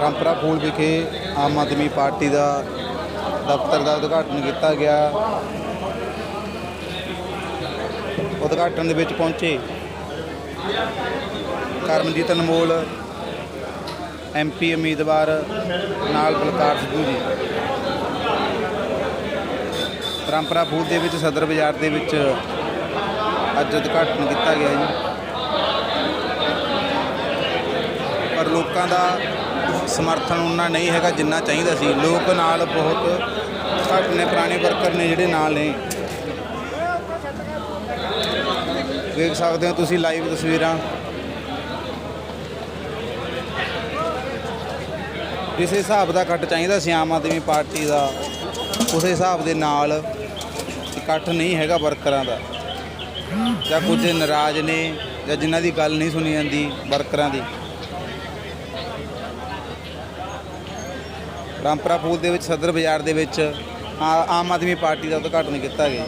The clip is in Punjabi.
ਰਾਮਪੁਰਾ ਫੂਲ ਵਿਖੇ ਆਮ ਆਦਮੀ ਪਾਰਟੀ ਦਾ ਦਫ਼ਤਰ ਦਾ ਉਦਘਾਟਨ ਕੀਤਾ ਗਿਆ। ਉਦਘਾਟਨ ਦੇ ਵਿੱਚ ਪਹੁੰਚੇ ਕਰਮਜੀਤ ਅਨਮੋਲ ਐਮਪੀ ਉਮੀਦਵਾਰ ਨਾਲ ਬਲਕਾਰ ਸਿੱਧੂ ਜੀ। ਪਰੰਪਰਾ ਫੂਲ ਦੇ ਵਿੱਚ ਸਦਰ ਬਾਜ਼ਾਰ ਦੇ ਵਿੱਚ ਅੱਜ ਉਦਘਾਟਨ ਕੀਤਾ ਗਿਆ ਜੀ। ਪਰ ਲੋਕਾਂ ਦਾ ਸਮਰਥਨ ਉਹਨਾਂ ਨਹੀਂ ਹੈਗਾ ਜਿੰਨਾ ਚਾਹੀਦਾ ਸੀ। ਲੋਕ ਨਾਲ ਬਹੁਤ ਘੱਟ ਨੇ, ਪੁਰਾਣੇ ਵਰਕਰ ਨੇ ਜਿਹੜੇ ਨਾਲ ਨੇ। ਦੇਖ ਸਕਦੇ ਹੋ ਤੁਸੀਂ ਲਾਈਵ ਤਸਵੀਰਾਂ। ਜਿਸ ਹਿਸਾਬ ਦਾ ਇਕੱਠ ਚਾਹੀਦਾ ਸੀ ਆਮ ਆਦਮੀ ਪਾਰਟੀ ਦਾ, ਉਸ ਹਿਸਾਬ ਦੇ ਨਾਲ ਇਕੱਠ ਨਹੀਂ ਹੈਗਾ ਵਰਕਰਾਂ ਦਾ। ਜਾਂ ਕੁਝ ਨਾਰਾਜ਼ ਨੇ, ਜਾਂ ਜਿਨ੍ਹਾਂ ਦੀ ਗੱਲ ਨਹੀਂ ਸੁਣੀ ਜਾਂਦੀ ਵਰਕਰਾਂ ਦੀ। ਰਾਮਪੁਰਾ ਫੂਲ ਦੇ ਵਿੱਚ ਸਦਰ ਬਾਜ਼ਾਰ ਦੇ ਵਿੱਚ ਆਮ ਆਦਮੀ ਪਾਰਟੀ ਦਾ ਉਦਘਾਟਨ ਕੀਤਾ ਗਿਆ।